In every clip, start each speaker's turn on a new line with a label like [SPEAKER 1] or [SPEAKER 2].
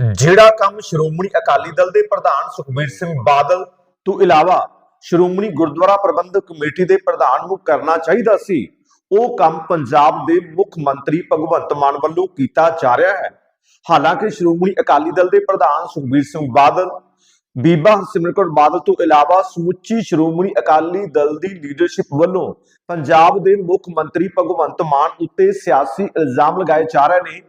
[SPEAKER 1] ਜਿਹੜਾ ਕੰਮ ਸ਼੍ਰੋਮਣੀ ਅਕਾਲੀ ਦਲ ਦੇ ਪ੍ਰਧਾਨ ਸੁਖਬੀਰ ਸਿੰਘ ਬਾਦਲ ਤੋਂ ਇਲਾਵਾ ਸ਼੍ਰੋਮਣੀ ਗੁਰਦੁਆਰਾ ਪ੍ਰਬੰਧਕ ਕਮੇਟੀ ਦੇ ਪ੍ਰਧਾਨ ਨੂੰ ਕਰਨਾ ਚਾਹੀਦਾ ਸੀ, ਉਹ ਕੰਮ ਪੰਜਾਬ ਦੇ ਮੁੱਖ ਮੰਤਰੀ ਭਗਵੰਤ ਮਾਨ ਵੱਲੋਂ ਕੀਤਾ ਜਾ ਰਿਹਾ ਹੈ। ਹਾਲਾਂਕਿ ਸ਼੍ਰੋਮਣੀ ਅਕਾਲੀ ਦਲ ਦੇ ਪ੍ਰਧਾਨ ਸੁਖਬੀਰ ਸਿੰਘ ਬਾਦਲ, ਬੀਬਾ ਹਰਸਿਮਰਤ ਕੌਰ ਬਾਦਲ ਤੋਂ ਇਲਾਵਾ ਸਮੁੱਚੀ ਸ਼੍ਰੋਮਣੀ ਅਕਾਲੀ ਦਲ ਦੀ ਲੀਡਰਸ਼ਿਪ ਵੱਲੋਂ ਪੰਜਾਬ ਦੇ ਮੁੱਖ ਮੰਤਰੀ ਭਗਵੰਤ ਮਾਨ ਉੱਤੇ ਸਿਆਸੀ ਇਲਜ਼ਾਮ ਲਗਾਏ ਜਾ ਰਹੇ ਨੇ।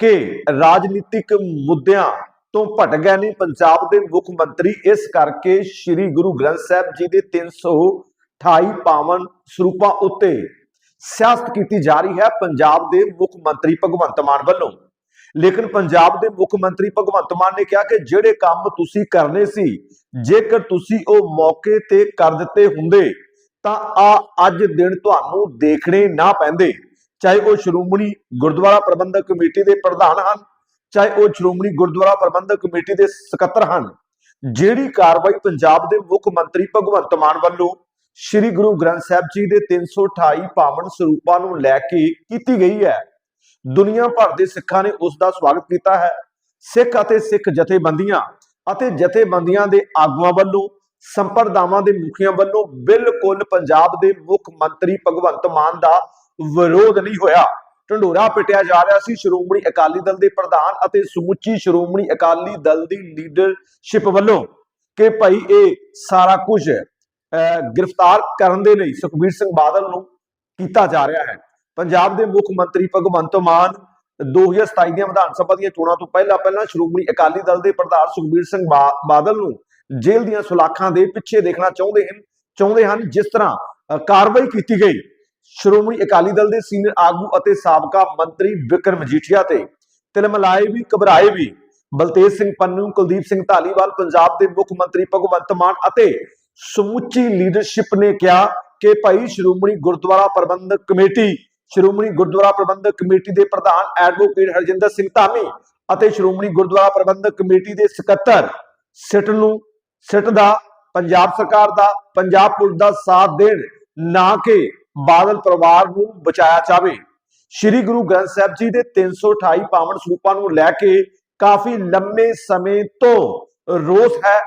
[SPEAKER 1] ਕਿ ਰਾਜਨੀਤਿਕ ਮੁੱਦਿਆਂ ਤੋਂ ਭਟ ਗਏ ਨੇ ਪੰਜਾਬ ਦੇ ਮੁੱਖ ਮੰਤਰੀ ਇਸ ਕਰਕੇ ਸ੍ਰੀ ਗੁਰੂ ਗ੍ਰੰਥ ਸਾਹਿਬ ਜੀ ਦੇ 328 ਪਾਵਨ ਸਰੂਪਾਂ ਉੱਤੇ ਸਿਆਸਤ ਕੀਤੀ ਜਾ ਰਹੀ ਹੈ ਪੰਜਾਬ ਦੇ ਮੁੱਖ ਮੰਤਰੀ ਭਗਵੰਤ ਮਾਨ ਵੱਲੋਂ। ਲੇਕਿਨ ਪੰਜਾਬ ਦੇ ਮੁੱਖ ਮੰਤਰੀ ਭਗਵੰਤ ਮਾਨ ਨੇ ਕਿਹਾ ਕਿ ਜਿਹੜੇ ਕੰਮ ਤੁਸੀਂ ਕਰਨੇ ਸੀ, ਜੇਕਰ ਤੁਸੀਂ ਉਹ ਮੌਕੇ ਤੇ ਕਰ ਦਿੱਤੇ ਹੁੰਦੇ, ਤਾਂ ਆ ਅੱਜ ਦਿਨ ਤੁਹਾਨੂੰ ਦੇਖਣੇ ਨਾ ਪੈਂਦੇ। ਚਾਹੇ ਉਹ ਸ਼੍ਰੋਮਣੀ ਗੁਰਦੁਆਰਾ ਪ੍ਰਬੰਧਕ ਕਮੇਟੀ ਦੇ ਪ੍ਰਧਾਨ ਹਨ, ਚਾਹੇ ਉਹ ਸ਼੍ਰੋਮਣੀ ਗੁਰਦੁਆਰਾ ਪ੍ਰਬੰਧਕ ਕਮੇਟੀ ਦੇ ਸਕੱਤਰ ਹਨ, ਜਿਹੜੀ ਕਾਰਵਾਈ ਪੰਜਾਬ ਦੇ ਮੁੱਖ ਮੰਤਰੀ ਭਗਵੰਤ ਮਾਨ ਵੱਲੋਂ ਸ੍ਰੀ ਗੁਰੂ ਗ੍ਰੰਥ ਸਾਹਿਬ ਜੀ ਦੇ 328 ਪਾਵਨ ਸਰੂਪਾਂ ਨੂੰ ਲੈ ਕੇ ਕੀਤੀ ਗਈ ਹੈ। ਦੁਨੀਆ ਭਰ ਦੇ ਸਿੱਖਾਂ ਨੇ ਉਸ ਦਾ ਸਵਾਗਤ ਕੀਤਾ ਹੈ। ਸਿੱਖ ਅਤੇ ਸਿੱਖ ਜਥੇਬੰਦੀਆਂ ਅਤੇ ਜਥੇਬੰਦੀਆਂ ਦੇ ਆਗੂਆਂ ਵੱਲੋਂ, ਸੰਪਰਦਾਵਾਂ ਦੇ ਮੁਖੀਆਂ ਵੱਲੋਂ ਬਿਲਕੁਲ ਪੰਜਾਬ ਦੇ ਮੁੱਖ ਮੰਤਰੀ ਭਗਵੰਤ ਮਾਨ ਦਾ ਵਿਰੋਧ ਨਹੀਂ ਹੋਇਆ। ਢੰਡੋਰਾ ਪਿਟਿਆ ਜਾ ਰਿਹਾ ਸੀ। ਸ਼੍ਰੋਮਣੀ ਅਕਾਲੀ ਦਲ ਦੇ ਪ੍ਰਧਾਨ ਅਤੇ ਸਮੁੱਚੀ ਸ਼੍ਰੋਮਣੀ ਅਕਾਲੀ ਦਲ ਦੀ ਲੀਡਰਸ਼ਿਪ ਵੱਲੋਂ ਕਿ ਭਾਈ ਇਹ ਸਾਰਾ ਕੁਝ ਗ੍ਰਿਫਤਾਰ ਕਰਨ ਦੇ ਲਈ ਸੁਖਬੀਰ ਸਿੰਘ ਬਾਦਲ ਨੂੰ ਕੀਤਾ ਜਾ ਰਿਹਾ ਹੈ। ਪੰਜਾਬ ਦੇ ਮੁੱਖ ਮੰਤਰੀ ਭਗਵੰਤ ਮਾਨ 2027 ਦੀਆਂ ਵਿਧਾਨ ਸਭਾ ਦੀਆਂ ਚੋਣਾਂ ਤੋਂ ਪਹਿਲਾਂ ਪਹਿਲਾਂ ਸ਼੍ਰੋਮਣੀ ਅਕਾਲੀ ਦਲ ਦੇ ਪ੍ਰਧਾਨ ਸੁਖਬੀਰ ਸਿੰਘ ਬਾਦਲ ਨੂੰ ਜੇਲ੍ਹ ਦੀਆਂ ਸੁਲਾਖਾਂ ਦੇ ਪਿੱਛੇ ਦੇਖਣਾ ਚਾਹੁੰਦੇ ਹਨ ਚਾਹੁੰਦੇ ਹਨ ਜਿਸ ਤਰ੍ਹਾਂ ਕਾਰਵਾਈ ਕੀਤੀ ਗਈ। ਸ਼੍ਰੋਮਣੀ ਅਕਾਲੀ ਦਲ ਦੇ ਸੀਨੀਅਰ ਆਗੂ ਅਤੇ ਸਾਬਕਾ ਮੰਤਰੀ ਵਿਕਰਮ ਮਜੀਠੀਆ ਤੇ ਤਿਲਮਲਾਏ ਵੀ, ਘਬਰਾਏ ਵੀ। ਬਲਤੇਜ ਸਿੰਘ ਪੰਨੂ, ਕੁਲਦੀਪ ਸਿੰਘ ਢਾਲੀਵਾਲ ਪੰਜਾਬ ਦੇ ਮੁੱਖ ਮੰਤਰੀ ਭਗਵੰਤ ਮਾਨ ਅਤੇ ਸਮੁੱਚੀ ਲੀਡਰਸ਼ਿਪ ਨੇ ਕਿਹਾ ਕਿ ਭਾਈ ਸ਼੍ਰੋਮਣੀ ਗੁਰਦੁਆਰਾ ਪ੍ਰਬੰਧਕ ਕਮੇਟੀ, ਸ਼੍ਰੋਮਣੀ ਗੁਰਦੁਆਰਾ ਪ੍ਰਬੰਧਕ ਕਮੇਟੀ ਦੇ ਪ੍ਰਧਾਨ ਐਡਵੋਕੇਟ ਹਰਜਿੰਦਰ ਸਿੰਘ ਧਾਮੀ ਅਤੇ ਸ਼੍ਰੋਮਣੀ ਗੁਰਦੁਆਰਾ ਪ੍ਰਬੰਧਕ ਕਮੇਟੀ ਦੇ ਸਕੱਤਰ ਸਿੱਟ ਨੂੰ ਸਿੱਟ ਦਾ, ਪੰਜਾਬ ਸਰਕਾਰ ਦਾ, ਪੰਜਾਬ ਪੁਲਿਸ ਦਾ ਸਾਥ ਦੇਣ, ਨਾ ਕਿ ਬਾਦਲ ਪਰਿਵਾਰ ਨੂੰ ਬਚਾਇਆ ਜਾਵੇ। ਸ੍ਰੀ ਗੁਰੂ ਗ੍ਰੰਥ ਸਾਹਿਬ ਜੀ ਦੇ 328 ਪਾਵਨ ਸਰੂਪਾਂ ਨੂੰ ਲੈ ਕੇ ਕਾਫੀ ਲੰਮੇ ਸਮੇਂ ਤੋਂ ਰੋਸ ਹੈ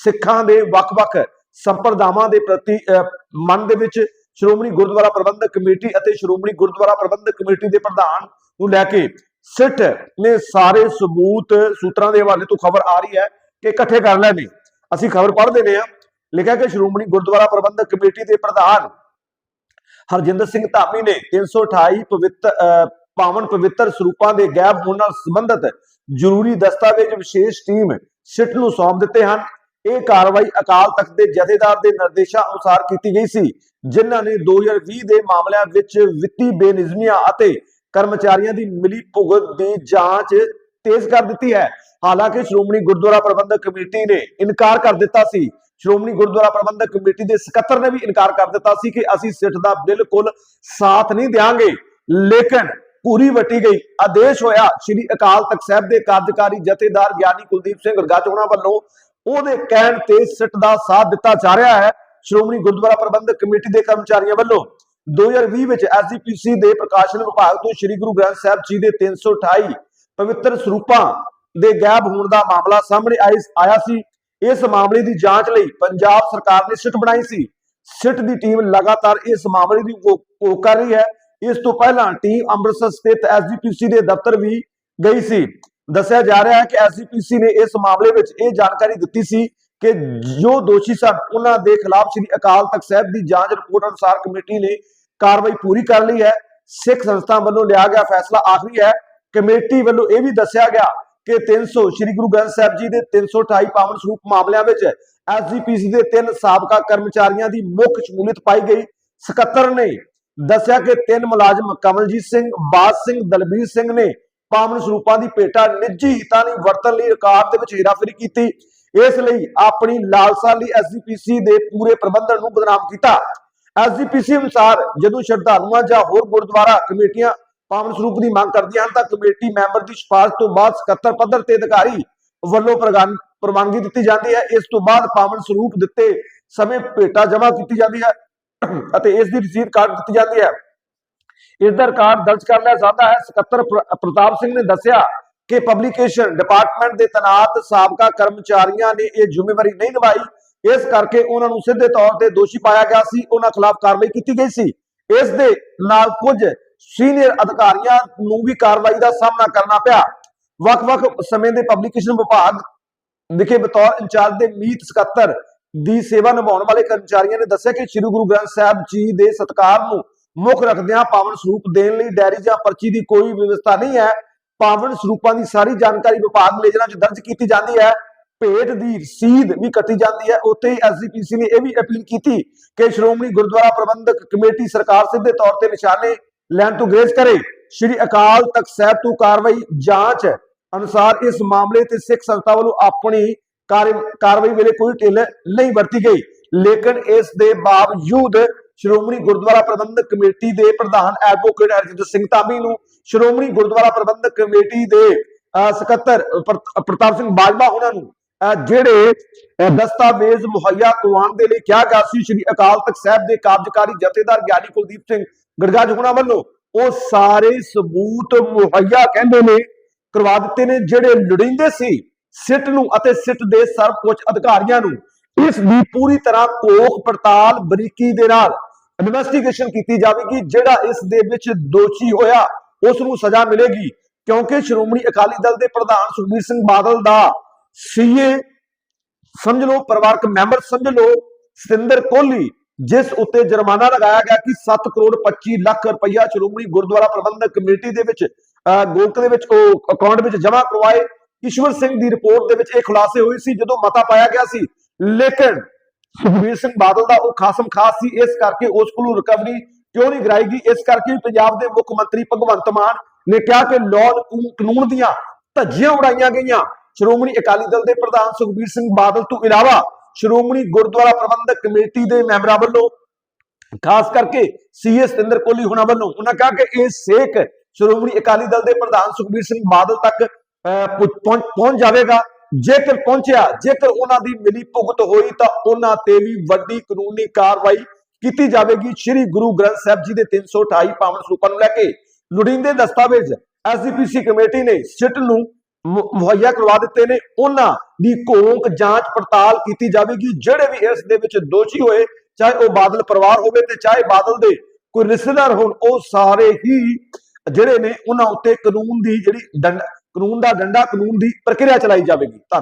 [SPEAKER 1] ਸਿੱਖਾਂ ਦੇ ਵੱਖ-ਵੱਖ ਸੰਪਰਦਾਵਾਂ ਦੇ ਪ੍ਰਤੀ ਮਨ ਦੇ ਵਿੱਚ। ਸ਼੍ਰੋਮਣੀ ਗੁਰਦੁਆਰਾ ਪ੍ਰਬੰਧਕ ਕਮੇਟੀ ਅਤੇ ਸ਼੍ਰੋਮਣੀ ਗੁਰਦੁਆਰਾ ਪ੍ਰਬੰਧਕ ਕਮੇਟੀ ਦੇ ਪ੍ਰਧਾਨ ਨੂੰ ਲੈ ਕੇ ਸਿੱਟ ਨੇ ਸਾਰੇ ਸਬੂਤ ਸੂਤਰਾਂ ਦੇ ਹਵਾਲੇ ਤੋਂ ਖਬਰ ਆ ਰਹੀ ਹੈ ਕਿ ਇਕੱਠੇ ਕਰ ਲੈਣੇ। ਅਸੀਂ ਖਬਰ ਪੜ੍ਹਦੇ ਨੇ ਆ ਲਿਖਿਆ ਕਿ ਸ਼੍ਰੋਮਣੀ ਗੁਰਦੁਆਰਾ ਪ੍ਰਬੰਧਕ ਕਮੇਟੀ ਦੇ ਪ੍ਰਧਾਨ ਹਰਜਿੰਦਰ ਸਿੰਘ ਧਾਮੀ ਨੇ 328 ਪਵਿੱਤਰ ਪਾਵਨ ਪਵਿੱਤਰ ਸਰੂਪਾਂ ਦੇ ਗਾਇਬ ਹੋਣ ਨਾਲ ਸੰਬੰਧਿਤ ਜ਼ਰੂਰੀ ਦਸਤਾਵੇਜ਼ ਵਿਸ਼ੇਸ਼ ਟੀਮ ਸਿੱਟ ਨੂੰ ਸੌਂਪ ਦਿੱਤੇ ਹਨ। ਇਹ ਕਾਰਵਾਈ ਅਕਾਲ ਤਖਤ ਦੇ ਜਥੇਦਾਰ ਦੇ ਨਿਰਦੇਸ਼ਾਂ ਅਨੁਸਾਰ ਕੀਤੀ ਗਈ ਸੀ, ਜਿਨ੍ਹਾਂ ਨੇ 2020 ਦੇ ਮਾਮਲਿਆਂ ਵਿੱਚ ਵਿੱਤੀ ਬੇਨਿਜ਼ਮੀਆਂ ਅਤੇ ਕਰਮਚਾਰੀਆਂ ਦੀ ਮਿਲੀ ਭੁਗਤ ਦੀ ਜਾਂਚ ਤੇਜ਼ ਕਰ ਦਿੱਤੀ ਹੈ। ਹਾਲਾਂਕਿ ਸ਼੍ਰੋਮਣੀ ਗੁਰਦੁਆਰਾ ਪ੍ਰਬੰਧਕ ਕਮੇਟੀ ਨੇ ਇਨਕਾਰ ਕਰ ਦਿੱਤਾ ਸੀ। ਸ਼੍ਰੋਮਣੀ ਗੁਰਦੁਆਰਾ ਪ੍ਰਬੰਧਕ ਕਮੇਟੀ ਦੇ ਸਕੱਤਰ ਨੇ ਵੀ ਇਨਕਾਰ ਕਰ ਦਿੱਤਾ ਸੀ ਕਿ ਅਸੀਂ ਸਿੱਟ ਦਾ ਬਿਲਕੁਲ ਸਾਥ ਨਹੀਂ ਦੇਵਾਂਗੇ ਲੇਕਿਨ ਪੂਰੀ ਵਟੀ ਗਈ। ਆਦੇਸ਼ ਹੋਇਆ ਸ੍ਰੀ ਅਕਾਲ ਤਖਤ ਸਾਹਿਬ ਦੇ ਕਾਰਜਕਾਰੀ ਜਥੇਦਾਰ ਗਿਆਨੀ ਕੁਲਦੀਪ ਸਿੰਘ ਗਰਗਾਚੋਣਾ ਵੱਲੋਂ ਉਹਦੇ ਕਹਿਣ ਤੇ ਸਿੱਟ ਦਾ ਸਾਥ ਦਿੱਤਾ ਜਾ ਰਿਹਾ ਹੈ ਸ਼੍ਰੋਮਣੀ ਗੁਰਦੁਆਰਾ ਪ੍ਰਬੰਧਕ ਕਮੇਟੀ ਦੇ ਕਰਮਚਾਰੀਆਂ ਵੱਲੋਂ। 2020 ਵਿੱਚ ਐਸਜੀਪੀਸੀ ਦੇ ਪ੍ਰਕਾਸ਼ਨ ਵਿਭਾਗ ਤੋਂ ਸ੍ਰੀ ਗੁਰੂ ਗ੍ਰੰਥ ਸਾਹਿਬ ਜੀ ਦੇ 328 ਪਵਿੱਤਰ ਸਰੂਪਾਂ ਦੇ ਗਾਇਬ ਹੋਣ ਦਾ ਮਾਮਲਾ ਸਾਹਮਣੇ ਆਈ- ਆਇਆ ਸੀ। ਇਸ ਮਾਮਲੇ ਦੀ ਜਾਂਚ ਲਈ ਪੰਜਾਬ ਸਰਕਾਰ ਨੇ ਸਿੱਟ ਬਣਾਈ ਸੀ। ਸਿੱਟ ਦੀ ਟੀਮ ਲਗਾਤਾਰ ਇਸ ਮਾਮਲੇ ਦੀ ਘੋ ਕਰ ਰਹੀ ਹੈ। ਇਸ ਤੋਂ ਪਹਿਲਾਂ ਟੀਮ ਅੰਮ੍ਰਿਤਸਰ ਸਥਿਤ ਐਸਜੀਪੀਸੀ ਦੇ ਦਫ਼ਤਰ ਵੀ ਗਈ ਸੀ। ਦੱਸਿਆ ਜਾ ਰਿਹਾ ਹੈ ਕਿ ਐਸਜੀਪੀਸੀ ਨੇ ਇਸ ਮਾਮਲੇ ਵਿੱਚ ਇਹ ਜਾਣਕਾਰੀ ਦਿੱਤੀ ਸੀ ਕਿ ਜੋ ਦੋਸ਼ੀ ਸਨ, ਉਹਨਾਂ ਦੇ ਖਿਲਾਫ ਸ੍ਰੀ ਅਕਾਲ ਤਖਤ ਸਾਹਿਬ ਦੀ ਜਾਂਚ ਰਿਪੋਰਟ ਅਨੁਸਾਰ ਕਮੇਟੀ ਨੇ ਕਾਰਵਾਈ ਪੂਰੀ ਕਰ ਲਈ ਹੈ। ਸਿੱਖ ਸੰਸਥਾ ਵੱਲੋਂ ਲਿਆ ਗਿਆ ਫੈਸਲਾ ਆਖਰੀ ਹੈ। ਕਮੇਟੀ ਵੱਲੋਂ ਇਹ ਵੀ ਦੱਸਿਆ ਗਿਆ ਕਿ 300 ਸ੍ਰੀ ਗੁਰੂ ਗ੍ਰੰਥ ਸਾਹਿਬ ਜੀ ਦੇ 328 ਪਾਵਨ ਸਰੂਪ ਮਾਮਲਿਆਂ ਵਿੱਚ ਐਸਜੀਪੀਸੀ ਦੇ ਤਿੰਨ ਸਾਬਕਾ ਕਰਮਚਾਰੀਆਂ ਦੀ ਮੁੱਖ ਸ਼ਮੂਲੀਅਤ ਪਾਈ ਗਈ। ਸਕੱਤਰ ਨੇ ਦੱਸਿਆ ਕਿ ਤਿੰਨ ਮੁਲਾਜ਼ਮ ਕਮਲਜੀਤ ਸਿੰਘ, ਬਾਜ ਸਿੰਘ, ਦਲਬੀਰ ਸਿੰਘ ਨੇ ਪਾਵਨ ਸਰੂਪਾਂ ਦੀ ਭੇਟਾ ਨਿੱਜੀ ਹਿੱਤਾਂ ਲਈ ਵਰਤਣ ਲਈ ਰਿਕਾਰਡ ਦੇ ਵਿੱਚ ਹੇਰਾਫੇਰੀ ਕੀਤੀ। ਇਸ ਲਈ ਆਪਣੀ ਲਾਲਸਾ ਲਈ ਐਸਜੀਪੀਸੀ ਦੇ ਪੂਰੇ ਪ੍ਰਬੰਧਨ ਨੂੰ ਬਦਨਾਮ ਕੀਤਾ। ਐਸਜੀਪੀਸੀ ਅਨੁਸਾਰ ਜਦੋਂ ਸ਼ਰਧਾਲੂਆਂ ਜਾਂ ਹੋਰ ਗੁਰਦੁਆਰਾ ਕਮੇਟੀਆਂ ਪਾਵਨ ਸਰੂਪ ਦੀ ਮੰਗ ਕਰਦੀਆਂ ਹਨ ਤਾਂ ਕਮੇਟੀ ਮੈਂਬਰ ਦੀ ਸਿਫਾਰਿਸ਼ ਤੋਂ ਬਾਅਦ ਸਕੱਤਰ ਪੱਧਰ ਤੇ ਅਧਿਕਾਰੀ ਵੱਲੋਂ ਪ੍ਰਵਾਨਗੀ ਦਿੱਤੀ ਜਾਂਦੀ ਹੈ। ਇਸ ਤੋਂ ਬਾਅਦ ਪਾਵਨ ਸਰੂਪ ਦਿੱਤੇ ਸਮੇਂ ਭੇਟਾ ਜਮ੍ਹਾਂ ਕੀਤੀ ਜਾਂਦੀ ਹੈ ਅਤੇ ਇਸ ਦੀ ਰਸੀਦ ਕਾਰਡ ਦਿੱਤੀ ਜਾਂਦੀ ਹੈ। ਇਸ ਦਾ ਰਿਕਾਰਡ ਦਰਜ ਕਰ ਲਿਆ ਜਾਂਦਾ ਹੈ। ਸਕੱਤਰ ਪ੍ਰਤਾਪ ਸਿੰਘ ਨੇ ਦੱਸਿਆ ਕਿ ਪਬਲੀਕੇਸ਼ਨ ਡਿਪਾਰਟਮੈਂਟ ਦੇ ਤਨਾਤ ਸਾਬਕਾ ਕਰਮਚਾਰੀਆਂ ਨੇ ਇਹ ਜ਼ਿੰਮੇਵਾਰੀ ਨਹੀਂ ਨਿਭਾਈ। ਇਸ ਕਰਕੇ ਉਹਨਾਂ ਨੂੰ ਸਿੱਧੇ ਤੌਰ ਤੇ ਦੋਸ਼ੀ ਪਾਇਆ ਗਿਆ ਸੀ। ਉਹਨਾਂ ਖਿਲਾਫ ਕਾਰਵਾਈ ਕੀਤੀ ਗਈ ਸੀ। ਇਸ ਦੇ ਨਾਲ ਕੁਝ ਸੀਨੀਅਰ ਅਧਿਕਾਰੀਆਂ ਨੂੰ ਵੀ ਕਾਰਵਾਈ ਦਾ ਸਾਹਮਣਾ ਕਰਨਾ ਪਿਆ। ਵੱਖ-ਵੱਖ ਸਮੇਂ ਦੇ ਪਬਲਿਕੇਸ਼ਨ ਵਿਭਾਗ ਵਿਖੇ ਬਤੌਰ ਇੰਚਾਰਜ ਦੇ ਮੀਤ ਸਕੱਤਰ ਦੀ ਸੇਵਾ ਨਿਭਾਉਣ ਵਾਲੇ ਕਰਮਚਾਰੀਆਂ ਨੇ ਦੱਸਿਆ ਕਿ ਸ੍ਰੀ ਗੁਰੂ ਗ੍ਰੰਥ ਸਾਹਿਬ ਜੀ ਦੇ ਸਤਕਾਰ ਨੂੰ ਮੁੱਖ ਰੱਖਦਿਆਂ ਪਾਵਨ ਸਰੂਪ ਦੇਣ ਲਈ ਡੈਰੀ ਜਾਂ ਪਰਚੀ ਦੀ ਕੋਈ ਵਿਵਸਥਾ ਨਹੀਂ ਹੈ। ਪਾਵਨ ਸਰੂਪਾਂ ਦੀ ਸਾਰੀ ਜਾਣਕਾਰੀ ਵਿਭਾਗ ਲੇਜਰਾਂ 'ਚ ਦਰਜ ਕੀਤੀ ਜਾਂਦੀ ਹੈ, ਭੇਟ ਦੀ ਰਸੀਦ ਵੀ ਕੱਟੀ ਜਾਂਦੀ ਹੈ। ਉੱਥੇ ਹੀ ਐਸਜੀਪੀਸੀ ਨੇ ਇਹ ਵੀ ਅਪੀਲ ਕੀਤੀ ਕਿ ਸ਼੍ਰੋਮਣੀ ਗੁਰਦੁਆਰਾ ਪ੍ਰਬੰਧਕ ਕਮੇਟੀ ਸਰਕਾਰ ਸਿੱਧੇ ਤੌਰ ਤੇ ਨਿਸ਼ਾਨੇ ਲੈਣ ਤੋਂ ਗ੍ਰੇਜ਼ ਕਰੇ। ਸ਼੍ਰੀ ਅਕਾਲ ਤਖਤ ਸਾਹਿਬ ਤੋਂ ਕਾਰਵਾਈ ਜਾਂਚ ਅਨੁਸਾਰ ਇਸ ਮਾਮਲੇ ਤੇ ਸਿੱਖ ਸੰਸਥਾ ਵੱਲੋਂ ਆਪਣੀ ਕਾਰਵਾਈ ਵੇਲੇ ਕੋਈ ਢਿੱਲ ਨਹੀਂ ਵਰਤੀ ਗਈ। ਲੇਕਿਨ ਇਸ ਦੇ ਬਾਵਜੂਦ ਸ਼੍ਰੋਮਣੀ ਗੁਰਦੁਆਰਾ ਪ੍ਰਬੰਧਕ ਕਮੇਟੀ ਦੇ ਪ੍ਰਧਾਨ ਐਡਵੋਕੇਟ ਹਰਜਿੰਦਰ ਸਿੰਘ ਧਾਮੀ ਨੂੰ ਸ਼੍ਰੋਮਣੀ ਗੁਰਦੁਆਰਾ ਪ੍ਰਬੰਧਕ ਕਮੇਟੀ ਦੇ ਅਹ, ਸਕੱਤਰ ਪ੍ਰਤਾਪ ਸਿੰਘ ਬਾਜਵਾ ਉਹਨਾਂ ਨੂੰ ਜਿਹੜੇ ਦਸਤਾਵੇਜ਼ ਮੁਹੱਈਆ ਕਰਵਾਉਣ ਦੇ ਲਈ ਕਿਹਾ ਗਿਆ ਸੀ। ਸ਼੍ਰੀ ਅਕਾਲ ਤਖਤ ਸਾਹਿਬ ਦੇ ਕਾਰਜਕਾਰੀ ਜਥੇਦਾਰ ਗਿਆਨੀ ਕੁਲਦੀਪ ਸਿੰਘ ਗੜਗਾਜ ਵੱਲੋਂ। ਉਹ ਸਾਰੇ ਸਬੂਤ ਮੁਹੱਈਆ ਕਹਿੰਦੇ ਨੇ, ਕਰਵਾ ਦਿੱਤੇ ਨੇ, ਜਿਹੜੇ ਲੋੜੀਂਦੇ ਸੀ ਸਿੱਟ ਨੂੰ ਅਤੇ ਸਿੱਟ ਦੇ ਸਰਵਉੱਚ ਅਧਿਕਾਰੀਆਂ ਨੂੰ। ਇਸ ਦੀ ਪੂਰੀ ਤਰ੍ਹਾਂ ਕੋਖ ਪੜਤਾਲ ਬਰੀਕੀ ਦੇ ਨਾਲ ਇਨਵੈਸਟੀਗੇਸ਼ਨ ਕੀਤੀ ਜਾਵੇਗੀ, ਜਿਹੜਾ ਇਸ ਦੇ ਵਿੱਚ ਦੋਸ਼ੀ ਹੋਇਆ, ਉਸ ਨੂੰ ਸਜ਼ਾ ਮਿਲੇਗੀ। ਕਿਉਂਕਿ ਸ਼੍ਰੋਮਣੀ ਅਕਾਲੀ ਦਲ ਦੇ ਪ੍ਰਧਾਨ ਸੁਖਬੀਰ ਸਿੰਘ ਬਾਦਲ ਦਾ ਸੀਏ ਸਮਝ ਲਓ, ਪਰਿਵਾਰਕ ਮੈਂਬਰ ਸਮਝ ਲਓ, ਸਤਿੰਦਰ ਕੋਹਲੀ ਜਿਸ ਉੱਤੇ ਜੁਰਮਾਨਾ ਲਗਾਇਆ ਗਿਆ ਕਿ 7 ਕਰੋੜ 25 ਲੱਖ ਰੁਪਈਆ ਸ਼੍ਰੋਮਣੀ ਗੁਰਦੁਆਰਾ ਪ੍ਰਬੰਧਕ ਕਮੇਟੀ ਦੇ ਵਿੱਚ ਗੋਲਕ ਦੇ ਵਿੱਚ, ਉਹ ਅਕਾਊਂਟ ਵਿੱਚ ਜਮ੍ਹਾਂ ਕਰਵਾਏ। ਈਸ਼ਵਰ ਸਿੰਘ ਦੀ ਰਿਪੋਰਟ ਦੇ ਵਿੱਚ ਇਹ ਖੁਲਾਸੇ ਹੋਏ ਸੀ, ਜਦੋਂ ਮਤਾ ਪਾਇਆ ਗਿਆ ਸੀ। ਲੇਕਿਨ ਸੁਖਬੀਰ ਸਿੰਘ ਬਾਦਲ ਦਾ ਉਹ ਖਾਸਮ ਖਾਸ ਸੀ, ਇਸ ਕਰਕੇ ਉਸ ਕੋਲੋਂ ਰਿਕਵਰੀ ਕਿਉਂ ਨਹੀਂ ਕਰਾਈ ਗਈ? ਇਸ ਕਰਕੇ ਪੰਜਾਬ ਦੇ ਮੁੱਖ ਮੰਤਰੀ ਭਗਵੰਤ ਮਾਨ ਨੇ ਕਿਹਾ ਕਿ ਲਾਅ ਕਾਨੂੰਨ ਦੀਆਂ ਧੱਜੀਆਂ ਉਡਾਈਆਂ ਗਈਆਂ। ਸ਼੍ਰੋਮਣੀ ਅਕਾਲੀ ਦਲ ਦੇ ਪ੍ਰਧਾਨ ਸੁਖਬੀਰ ਸਿੰਘ ਬਾਦਲ ਤੋਂ ਇਲਾਵਾ ਸ਼੍ਰੋਮਣੀ ਗੁਰਦੁਆਰਾ ਪ੍ਰਬੰਧਕ ਕਮੇਟੀ ਦੇ ਮੈਂਬਰਾਂ ਵੱਲੋਂ, ਖਾਸ ਕਰਕੇ ਸੀਐਸ ਸਤਿੰਦਰ ਕੋਹਲੀ ਹੁਣਾਂ ਵੱਲੋਂ, ਉਹਨਾਂ ਕਿਹਾ ਕਿ ਇਹ ਸੇਕ ਸ਼੍ਰੋਮਣੀ ਅਕਾਲੀ ਦਲ ਦੇ ਪ੍ਰਧਾਨ ਸੁਖਬੀਰ ਸਿੰਘ ਬਾਦਲ ਤੱਕ ਪਹੁੰਚ ਜਾਵੇਗਾ। ਜੇਕਰ ਪਹੁੰਚਿਆ, ਜੇਕਰ ਉਹਨਾਂ ਦੀ ਮਿਲੀ ਭੁਗਤ ਹੋਈ ਤਾਂ ਉਹਨਾਂ ਤੇ ਵੀ ਵੱਡੀ ਕਾਨੂੰਨੀ ਕਾਰਵਾਈ ਕੀਤੀ ਜਾਵੇਗੀ। ਸ੍ਰੀ ਗੁਰੂ ਗ੍ਰੰਥ ਸਾਹਿਬ ਜੀ ਦੇ 328 ਪਾਵਨ ਸਰੂਪਾਂ ਨੂੰ ਲੈ ਕੇ ਲੋੜੀਂਦੇ ਦਸਤਾਵੇਜ਼ ਐਸਜੀਪੀਸੀ ਕਮੇਟੀ ਨੇ ਸਿੱਟ ਨੂੰ ਮੁਹੱਈਆ ਕਰਵਾ ਦਿੱਤੇ ਨੇ। ਉਹਨਾਂ ਦੀ ਘੋਂਕ ਜਾਂਚ ਪੜਤਾਲ ਕੀਤੀ ਜਾਵੇਗੀ, ਜਿਹੜੇ ਵੀ ਇਸ ਦੇ ਵਿੱਚ ਦੋਸ਼ੀ ਹੋਏ, ਚਾਹੇ ਉਹ ਬਾਦਲ ਪਰਿਵਾਰ ਹੋਵੇ ਤੇ ਚਾਹੇ ਬਾਦਲ ਦੇ ਕੋਈ ਰਿਸ਼ਤੇਦਾਰ ਹੋਣ, ਉਹ ਸਾਰੇ ਹੀ ਜਿਹੜੇ ਨੇ ਉਹਨਾਂ ਉੱਤੇ ਕਾਨੂੰਨ ਦੀ ਜਿਹੜੀ ਡੰਡ, ਕਾਨੂੰਨ ਦਾ ਡੰਡਾ, ਕਾਨੂੰਨ ਦੀ ਪ੍ਰਕਿਰਿਆ ਚਲਾਈ ਜਾਵੇਗੀ। ਧੰਨਵਾਦ।